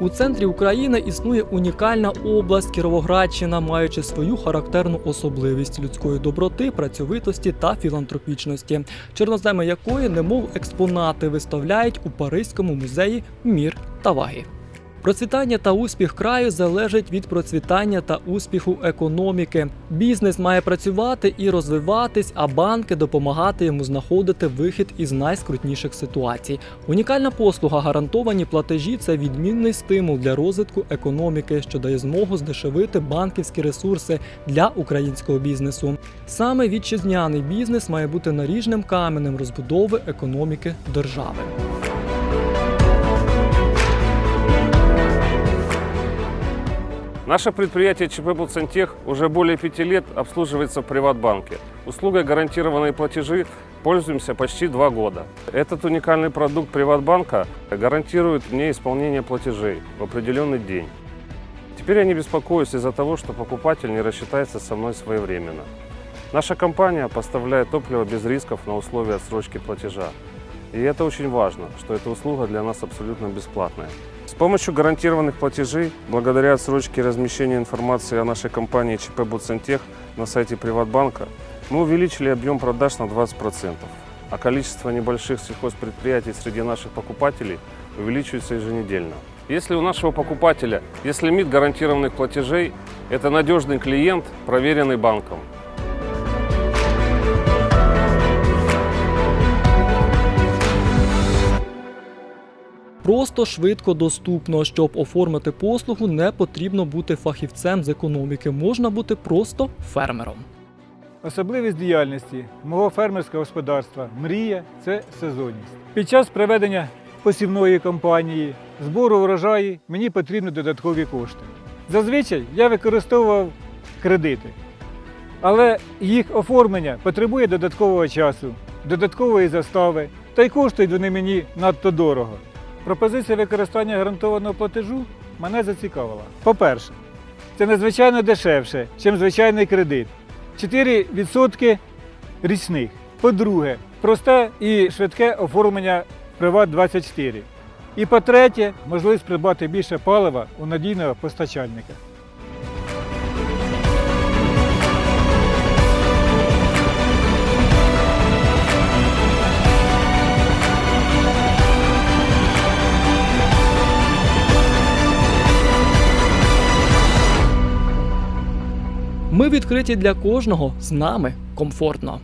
У центрі України існує унікальна область Кіровоградщина, маючи свою характерну особливість людської доброти, працьовитості та філантропічності, чорноземи якої, немов експонати, виставляють у Паризькому музеї мір та ваги. Процвітання та успіх краю залежить від процвітання та успіху економіки. Бізнес має працювати і розвиватись, а банки допомагати йому знаходити вихід із найскрутніших ситуацій. Унікальна послуга гарантовані платежі це відмінний стимул для розвитку економіки, що дає змогу здешевити банківські ресурси для українського бізнесу. Саме вітчизняний бізнес має бути наріжним каменем розбудови економіки держави. Наше предприятие ЧП «Буцентех» уже более пяти лет обслуживается в Приватбанке. Услугой гарантированные платежи пользуемся почти два года. Этот уникальный продукт Приватбанка гарантирует мне исполнение платежей в определенный день. Теперь я не беспокоюсь из-за того, что покупатель не рассчитается со мной своевременно. Наша компания поставляет топливо без рисков на условия отсрочки платежа. И это очень важно, что эта услуга для нас абсолютно бесплатная. С помощью гарантированных платежей, благодаря отсрочке размещения информации о нашей компании ЧП «Буцентех» на сайте Приватбанка, мы увеличили объем продаж на 20%, а количество небольших сельхозпредприятий среди наших покупателей увеличивается еженедельно. Если у нашего покупателя есть лимит гарантированных платежей, это надежный клиент, проверенный банком. Просто швидко доступно. Щоб оформити послугу, не потрібно бути фахівцем з економіки, можна бути просто фермером. Особливість діяльності мого фермерського господарства Мрія це сезонність. Під час проведення посівної кампанії, збору врожаю мені потрібні додаткові кошти. Зазвичай я використовував кредити, але їх оформлення потребує додаткового часу, додаткової застави, та й коштують вони мені надто дорого. Пропозиція використання гарантованого платежу мене зацікавила. По-перше, це надзвичайно дешевше, ніж звичайний кредит. 4% річних. По-друге, просте і швидке оформлення Приват 24. І по-третє, можливість придбати більше палива у надійного постачальника. Ми відкриті для кожного з нами комфортно.